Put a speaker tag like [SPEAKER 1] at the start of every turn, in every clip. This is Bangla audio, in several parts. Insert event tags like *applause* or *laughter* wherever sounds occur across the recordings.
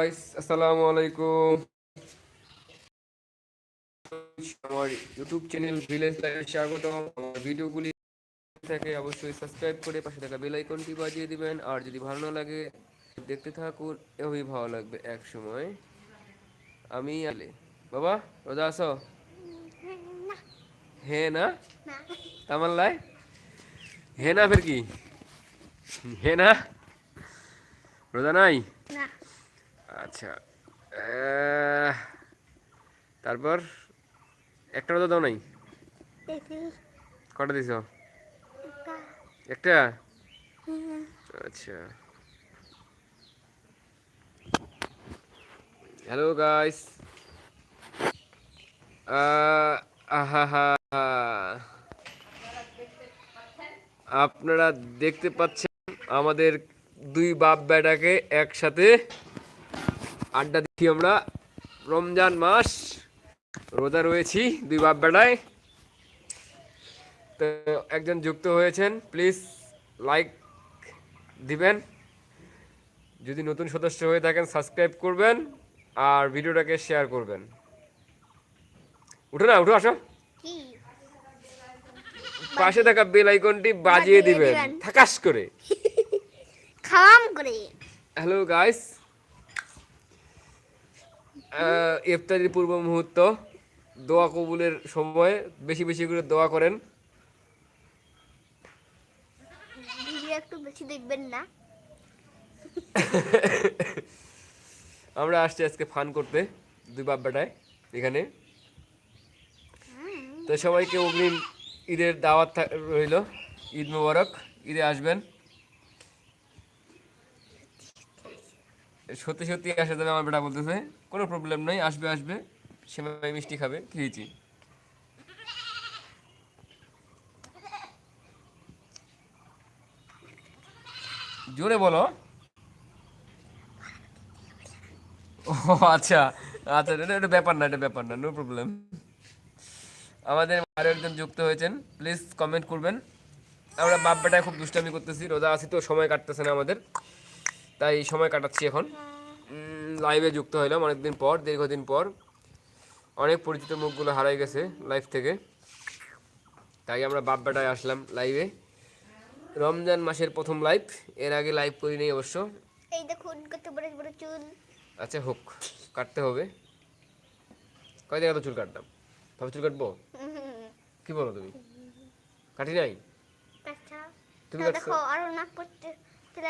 [SPEAKER 1] আসসালামু আলাইকুম আমার ইউটিউব চ্যানেল ভিলেজ লাইভে স্বাগতম। আমার ভিডিওগুলি অবশ্যই সাবস্ক্রাইব করে পাশে থাকা বেল আইকনটি বাজিয়ে দিবেন। আর যদি ভালো না লাগে, দেখতে থাকুন, এভাবেই ভালো লাগবে এক সময়। আমি আলে বাবা, রোজা আসো হ্যাঁ না? তামাল্লাই হ্যাঁ না ফের কি হ্যাঁ না? রোজা নাই?
[SPEAKER 2] না।
[SPEAKER 1] আচ্ছা তারপর একটা দাও নাই? কটা দিছ?
[SPEAKER 2] একটা।
[SPEAKER 1] আচ্ছা। হ্যালো গাইস আপনারা দেখতে পাচ্ছেন আমাদের দুই বাপ বেটাকে একসাথে আড্ডা দিচ্ছি আমরা। রমজান মাস রোজা রয়েছি দুই বাপ বেটায় তো একজন যুক্ত হয়েছেন প্লিজ লাইক দিবেন। যদি নতুন সদস্য হয়ে থাকেন সাবস্ক্রাইব করবেন আর ভিডিওটাকে শেয়ার করবেন। উঠো না উঠো আসো। পাশে থাকা বেল আইকনটি বাজিয়ে দিবেন। থাকাস করে।
[SPEAKER 2] খাওয়াম করে।
[SPEAKER 1] হ্যালো গাইস ইফতারির পূর্ব মুহূর্ত দোয়া কবুলের সময় বেশি বেশি করে দোয়া করেন।
[SPEAKER 2] একটু বেশি দেখবেন না। *laughs*
[SPEAKER 1] আমরা আসছি আজকে ফান করতে দুই বাপ বেটায় এখানে। তো সবাইকে অগ্রিম ঈদের দাওয়াত রইল ঈদ মোবারক ঈদে আসবেন। সত্যি সত্যি আসা যাবে আমার বেটা বলতেছে। কোনো প্রবলেম নেই, আসবে আসবে। সেমাই মিষ্টি খাবে, খেয়েছি। জোরে বলো। ও আচ্ছা আচ্ছা এটা এটা ব্যাপার না, এটা ব্যাপার না নো প্রবলেম আমাদের আরও একজন যুক্ত হয়েছেন প্লিজ কমেন্ট করবেন। আমরা বাপ বেটায় খুব দুষ্টামি করতেছি, রোজা আছি তো, সময় কাটতেছে না আমাদের। তাই সময় কাটাচ্ছি এখন। লাইভে যুক্ত হইলাম অনেকদিন পর দীর্ঘদিন পর। অনেক পরিচিত মুখগুলো হারাই গেছে লাইভ থেকে। তাই আমরা বাপ বেটায় আসলাম লাইভে রমজান মাসের প্রথম লাইভ এর আগে লাইভ করি নেই অবশ্য।
[SPEAKER 2] এই দেখুন কত বড় বড় চুল।
[SPEAKER 1] আচ্ছা হোক কাটতে হবে। কয় জায়গা তো চুল কাটতাম? তবে চুল কাটবো? কি বলো তুমি? কাটি নাই?
[SPEAKER 2] আচ্ছা
[SPEAKER 1] তুমি
[SPEAKER 2] তা
[SPEAKER 1] কাটছো?
[SPEAKER 2] দেখো আরও নাক পড়তে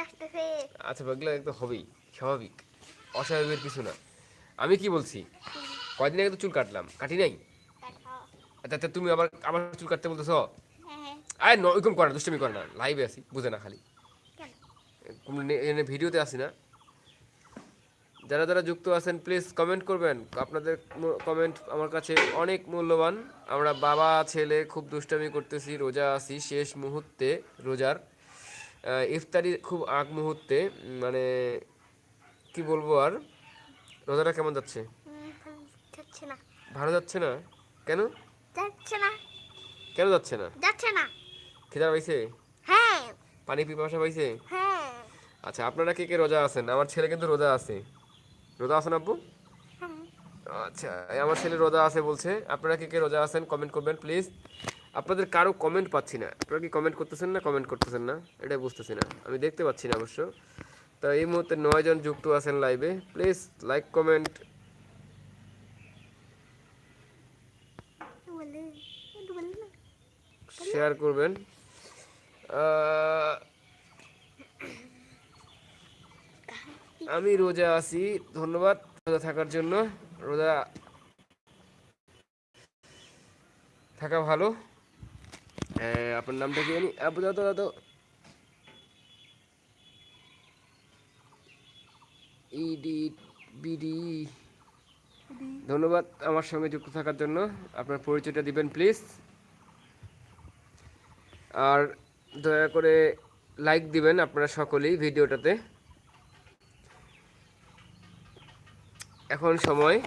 [SPEAKER 2] আসতেছে।
[SPEAKER 1] আচ্ছা এগুলো একদম হবেই স্বাভাবিক। অস্বাভাবিকের কিছু না। আমি কি বলছি? কয়দিন আগে তো চুল কাটলাম। কাটি নাই?
[SPEAKER 2] দেখো
[SPEAKER 1] আচ্ছা আচ্ছা, তুমি আবার আবার চুল কাটতে বলতেছো?
[SPEAKER 2] হ্যাঁ
[SPEAKER 1] আয় ন ওইরকম করে না দুষ্টমি করে না। লাইভে আছি বুঝে না খালি। এনে ভিডিওতে আসি না। যারা যারা যুক্ত আছেন প্লিজ কমেন্ট করবেন। আপনাদের কমেন্ট আমার কাছে অনেক মূল্যবান। আমরা বাবা ছেলে খুব দুষ্টামি করতেছি রোজা আছি শেষ মুহূর্তে রোজার ইফতারি খুব আগ মুহূর্তে মানে কি বলব আর? রোজাটা কেমন যাচ্ছে?
[SPEAKER 2] ভালো যাচ্ছে না।
[SPEAKER 1] ভালো যাচ্ছে না? কেন?
[SPEAKER 2] যাচ্ছে না।
[SPEAKER 1] কেন যাচ্ছে না?
[SPEAKER 2] যাচ্ছে না।
[SPEAKER 1] খিদা পাইছে?
[SPEAKER 2] হ্যাঁ।
[SPEAKER 1] পানি পিপাসা পাইছে?
[SPEAKER 2] হ্যাঁ।
[SPEAKER 1] আচ্ছা আপনারা কে কে রোজা আছেন? আমার ছেলে কিন্তু রোজা আছে। রোজা আছেন আব্বু?
[SPEAKER 2] হ্যাঁ।
[SPEAKER 1] আচ্ছা আমার ছেলে রোজা আছে বলছে। আপনারা কে কে রোজা আছেন কমেন্ট করবেন প্লিজ আপনাদের কারও কমেন্ট পাচ্ছি না। আপনারা কি কমেন্ট করতেছেন না? কমেন্ট করতেছেন না? এটাই বুঝতেছি না। আমি দেখতে পাচ্ছি না অবশ্য। তো এই মুহূর্তে নয়জন যুক্ত আছেন লাইভে প্লিজ লাইক কমেন্ট শেয়ার করবেন। আমি রোজা আছি। ধন্যবাদ রোজা থাকার জন্য। রোজা থাকা ভালো। আপনার নামটা কি জানি? আবু দাদা ইডি বিডি ধন্যবাদ আমার সঙ্গে যুক্ত থাকার জন্য। আপনার পরিচয়টা দিবেন প্লিজ আর দয়া করে লাইক দিবেন আপনারা সকলেই ভিডিওটাতে। এখন সময়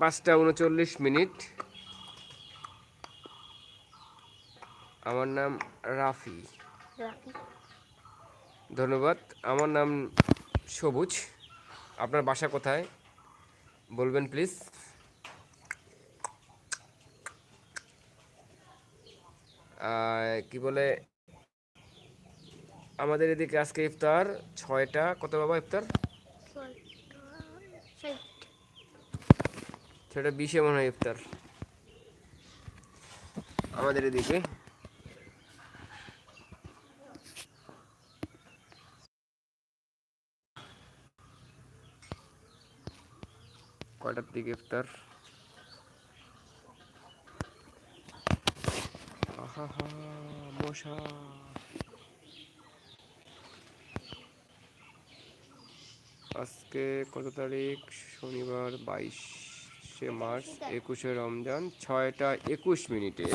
[SPEAKER 1] পাঁচটা উনচল্লিশ মিনিট। আমার নাম রাফি।
[SPEAKER 2] রাখি
[SPEAKER 1] ধন্যবাদ। আমার নাম সবুজ। আপনার বাসা কোথায়? বলবেন প্লিজ। কি বলে? আমাদের এদিকে আজকে ইফতার। ছয়টা। কত বাবা ইফতার? ছয়টা বিশে মনে হয় ইফতার। আমাদের এদিকে। কয়টার দিকে ইফতার। মশা। আজকে কত তারিখ? শনিবার বাইশে মার্চ, একুশে রমজান, ছয়টা একুশ মিনিটে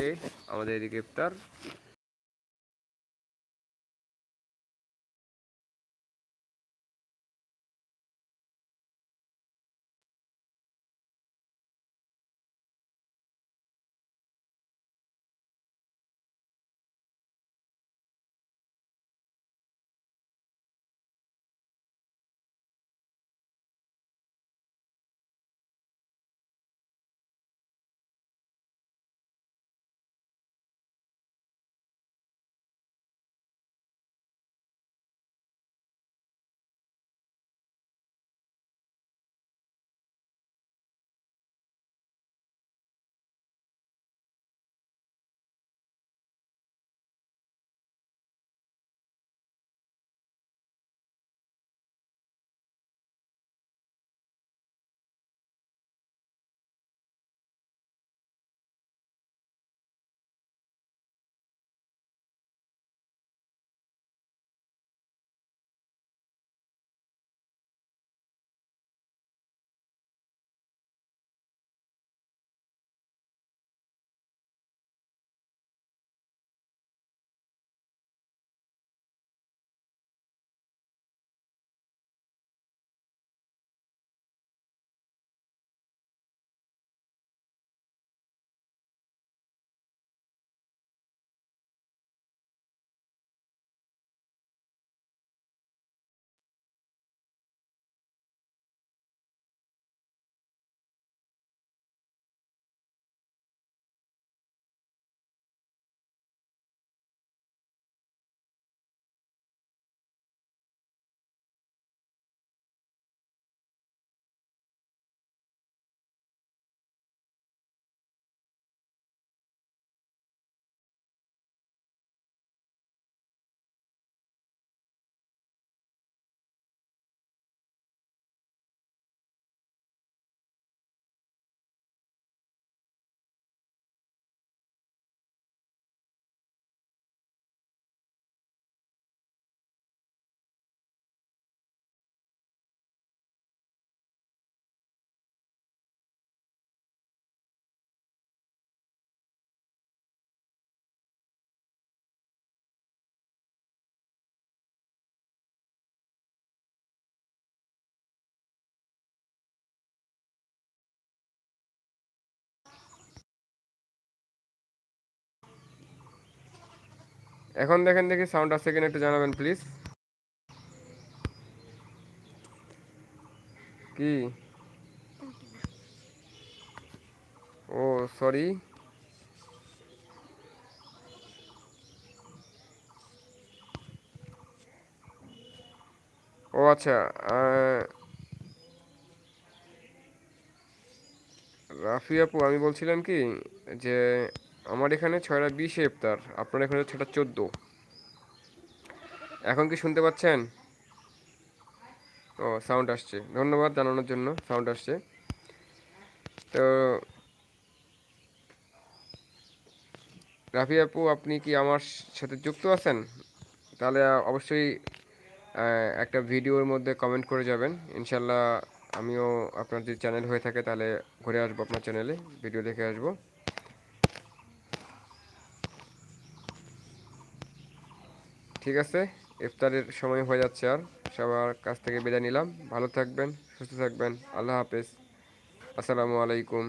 [SPEAKER 1] আমাদের এদিকে এখন দেখেন দেখি সাউন্ড আছে কিনা একটু জানাবেন প্লিজ কি? ও সরি ও আচ্ছা রাফি আপু, আমি বলছিলাম কি যে আমার এখানে ছয়টা বিশে ইফতার, আপনার এখানে ছটা চোদ্দ। এখন কি শুনতে পাচ্ছেন? ও সাউন্ড আসছে। ধন্যবাদ জানানোর জন্য সাউন্ড আসছে। তো, রাফি আপু, আপনি কি আমার সাথে যুক্ত আছেন? তাহলে অবশ্যই একটা ভিডিওর মধ্যে কমেন্ট করে যাবেন। ইনশাল্লাহ আমিও আপনার যদি চ্যানেল হয়ে থাকে, তাহলে ঘুরে আসব আপনার চ্যানেলে ভিডিও দেখে আসব। ঠিক আছে, ইফতারের সময় হয়ে যাচ্ছে আর। সবার কাছ থেকে বিদায় নিলাম। ভালো থাকবেন, সুস্থ থাকবেন। আল্লাহ হাফেজ। আসসালামু আলাইকুম।